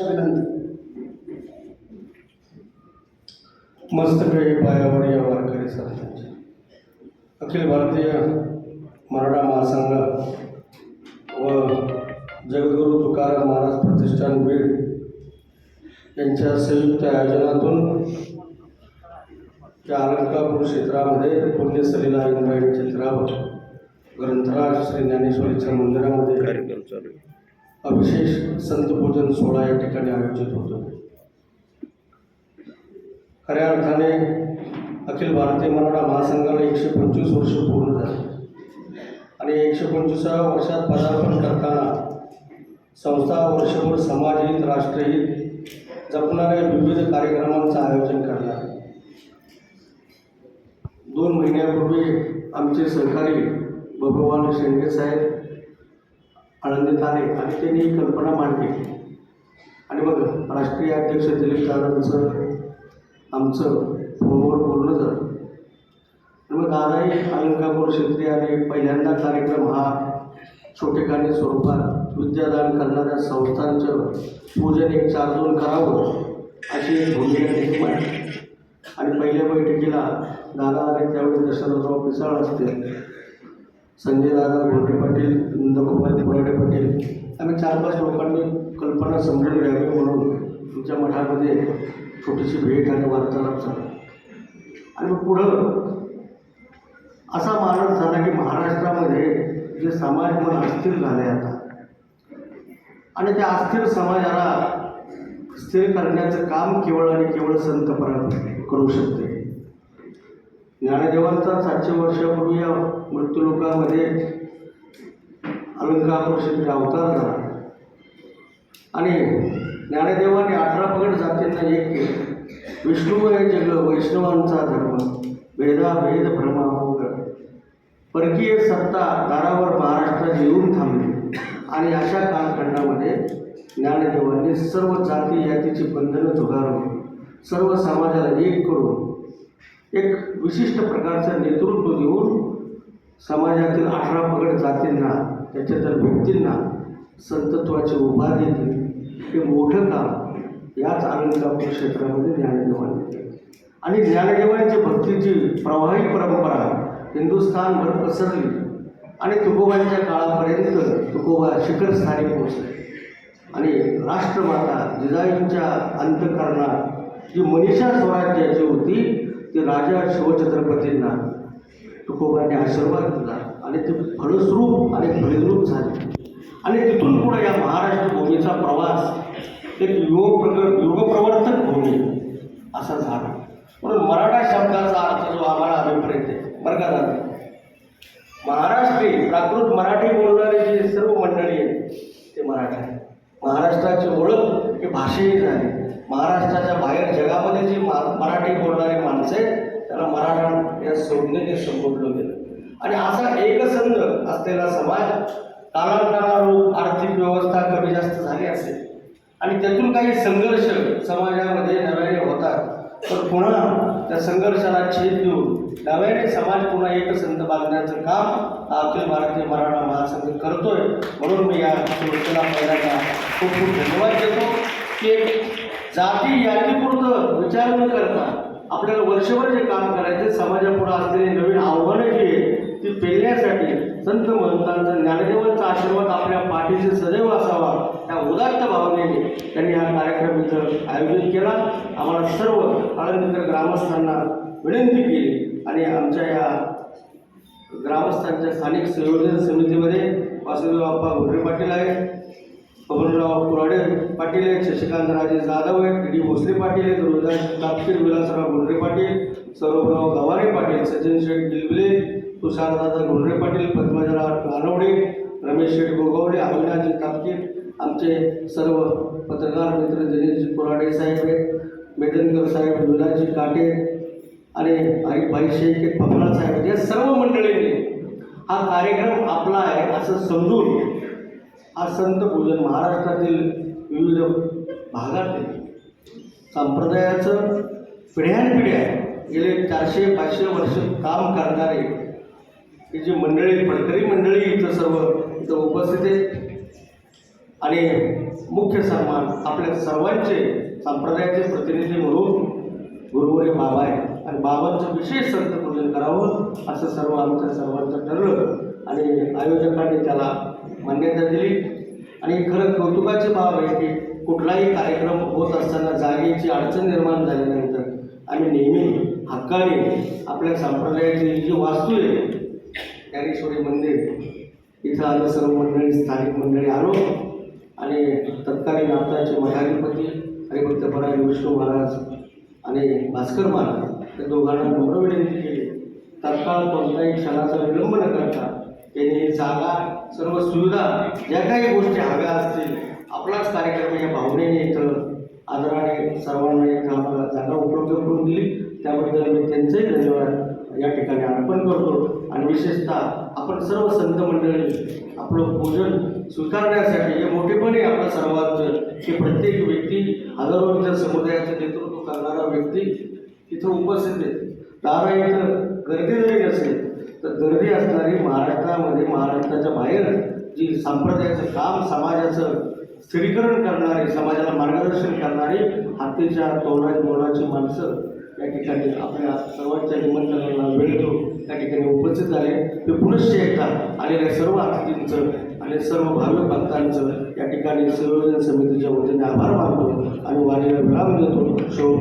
विनंती. मस्तपैकी पायावर या वारकरी संतांची. अखिल भारतीय मराठा महासंघ व जगद्गुरू तुकाराम महाराज प्रतिष्ठान बीड यांच्या संयुक्त आयोजनातून त्या अलंकापूर क्षेत्रामध्ये पुण्यसलीला इंद्रायणी चित्रावर ग्रंथराज श्री ज्ञानेश्वरीच्या मंदिरामध्ये कार्यक्रम चालू आहे अविशेष सोहळा या ठिकाणी आयोजित होतो. खऱ्या अर्थाने अखिल भारतीय मराठा महासंघाला एकशे पंचवीस वर्ष पूर्ण झाले. आणि एकशे पंचवीसाव्या वर्षात पदार्पण करताना संस्था वर्षभर समाजहित राष्ट्रहित जपणाऱ्या विविध कार्यक्रमांचं आयोजन करणार. दोन महिन्यापूर्वी आमचे सहकारी भगवान शेंडे साहेब आळंदीत आले आणि त्यांनी ही कल्पना मांडली. आणि मग राष्ट्रीय अध्यक्ष दिलीप दादांचं आमचं फोनवर बोलणं झालं. आणि मग दादाही अलंकापूर क्षेत्री आले पहिल्यांदा कार्यक्रम हा छोटेखानी स्वरूपात विद्यादान करणाऱ्या संस्थांचं पूजन एक चार दोन करावं अशी एक भूमिका त्यांनी आणि पहिल्या बैठकीला दादा आले त्यावेळी दशरथराव पिसाळ असतील संजय दादा गोंडे पाटील नंदगोपाल बोराडे आम्ही चार पाच लोकांनी कल्पना समजून घ्यावी म्हणून तुमच्या मठामध्ये छोटीशी भेट आणि वार्तालाप झाला. आणि पुढं असा मानस झाला की महाराष्ट्रामध्ये जे समाज मन अस्थिर झाले आता. आणि त्या अस्थिर समाजाला स्थिर करण्याचं काम केवळ आणि केवळ संत करू शकते. ज्ञानदेवांचा सातशे वर्षापूर्वी या मृत्यूलोकामध्ये अलंकापूर क्षेत्री अवतार झाला आणि ज्ञानदेवाने अठरा पगड जातींना एक केलं. विष्णुमय जग वैष्णवांचा धर्म. भेदाभेद भ्रमाभोग परकीय सत्ता दारावर महाराष्ट्रात येऊन थांबली. आणि अशा कालखंडामध्ये ज्ञानदेवांनी सर्व जाती यातीची बंधनं झुगारून सर्व समाजाला एक करून एक विशिष्ट प्रकारचं नेतृत्व देऊन समाजातील अठरा पगड जातींना त्याच्या तर व्यक्तींना संतत्वाची उभा दिली हे मोठं काम याच अलंकापूर क्षेत्रामध्ये ज्ञानदेवाने केलं आणि ज्ञानदेवांची भक्तीची प्रवाही परंपरा हिंदुस्थानभर पसरली आणि तुकोबांच्या काळापर्यंत तुकोबा शिखरस्थानी पोहोचले. आणि राष्ट्रमाता जिजाईंच्या अंतकरणात जी मनीषा स्वराज्याची होती ती राजा शिवछत्रपतींना तुकोबांनी आशीर्वाद दिला. आणि ते फळस्वरूप आणि फलिद्रूप झाले. आणि तिथून पुढे या महाराष्ट्र भूमीचा प्रवास एक योग प्रग भूमी असा झाला. म्हणून मराठा शब्दाचा अर्थ जो आम्हाला अभिप्रेत आहे. बरं का महाराष्ट्री प्राकृत मराठी बोलणारे जे सर्व मंडळी आहेत ते मराठी आहेत. महाराष्ट्राची ओळख ही भाषेही झाली. महाराष्ट्राच्या बाहेर जगामध्ये जी मा मराठी बोलणारी माणसं आहेत त्याला मराठा या संज्ञेने संबोधलं गेलं. आणि असा एकसंध असलेला समाज कालांतरानुरूप आर्थिक व्यवस्था कमी जास्त झाली असेल आणि त्यातून काही संघर्ष समाजामध्ये नव्याने होतात तर पुन्हा त्या संघर्षाला छेद देऊन नव्याने समाज पुन्हा एकसंध बांधण्याचं काम अखिल भारतीय मराठा महासंघ करतोय. म्हणून मी या संस्थेला पहिल्यांदा खूप खूप धन्यवाद देतो की जाती यादीपुरतं विचार न करता आपल्याला वर्षभर जे काम करायचे समाजापुढे असलेली नवीन आव्हानं जी आहे ती पेलण्यासाठी संत महंतांचा ज्ञानदेवांचा आशीर्वाद आपल्या पाठीशी सदैव असावा. या उदात्त भावनेने त्यांनी हा कार्यक्रम इथं आयोजित केला. आम्हाला सर्व आळंदीकर ग्रामस्थांना विनंती केली आणि आमच्या या ग्रामस्थांच्या स्थानिक संयोजन समितीमध्ये वासुदेव बाप्पा घुडरे पाटील आहेत. बबनराव कुराडे पाटील आहेत शशिकांत राजे जाधव आहेत डी भोसले पाटील आहेत रोहिदास तापकीर विलासराव गुंडरे पाटील सौरभराव गवारे पाटील सचिन शेठ गिलबिले तुषारदादा गुंडरे पाटील पद्मजराव कानवडे रमेश शेठ गोगवडे अविनाशजी तापकीर आमचे सर्व पत्रकार मित्र दिनेशजी कुराडे साहेब आहेत मेदनकर साहेब विलाजी काटे आणि भाई भाई शेख आहेत साहेब या सर्व मंडळींनी हा कार्यक्रम आपला आहे असं समजून हा संत पूजन महाराष्ट्रातील विविध भागातील संप्रदायाचं पिढ्यानपिढ्या गेले चारशे पाचशे वर्ष काम करणारे ही जी मंडळी पडकरी मंडळी इथं सर्व इथं उपस्थित आहे आणि मुख्य सन्मान आपल्या सर्वांचे संप्रदायाचे प्रतिनिधी म्हणून गुरुवारी बाबा आहे आणि बाबांचं विशेष संत पूजन करावं असं सर्व आमच्या सर्वांचं ठरलं. आणि आयोजकांनी त्याला मान्यता दिली. आणि खरं कौतुकाची बाब आहे की कुठलाही कार्यक्रम होत असताना जागेची अडचण निर्माण झाल्यानंतर आम्ही नेहमी हक्काने आपल्या संप्रदायाची जी वास्तू आहे ज्ञानेश्वरी मंदिर इथं आलं सर्व मंडळी स्थानिक मंडळी आलो. आणि तत्कालीन आताचे महाधिपती हरिभक्त पराय विष्णू महाराज आणि भास्कर महाराज या दोघांना नम्र विनंती केली. तत्काळ कोणत्याही क्षणाचा विलंब न करता त्यांनी जागा सर्व सुविधा ज्या काही गोष्टी हव्या असतील आपलाच कार्यक्रम या भावनेने इथं आदराने सर्वांना इथं आम्हाला जागा उपलब्ध करून दिली. त्याबद्दल मी त्यांचेही धन्यवाद या ठिकाणी अर्पण करतो. आणि विशेषतः आपण सर्व संत मंडळी आपलं पूजन स्वीकारण्यासाठी हे मोठेपणे आपलं सर्वांचं की प्रत्येक व्यक्ती हजारोच्या समुदायाचं नेतृत्व करणारा व्यक्ती तिथं उपस्थित आहे. दारा इथं गर्दी जरी असेल तर गर्दी असणारी महाराष्ट्रामध्ये म्हणजे महाराष्ट्राच्या बाहेर जी संप्रदायाचं काम समाजाचं स्थिरीकरण करणारे समाजाला मार्गदर्शन करणारी हातीच्या तोंडाची मोलाची माणसं या ठिकाणी आपल्या सर्वांच्या निमंत्रणाला वेळ देऊन त्या ठिकाणी उपस्थित झाले. ते पुनश्च एकदा आलेल्या सर्व अतिथींचं आणि सर्व भाविक भक्तांचं या ठिकाणी संयोजन समितीच्या वतीने आभार मानतो आणि वाणीला विराम देतो. शोभ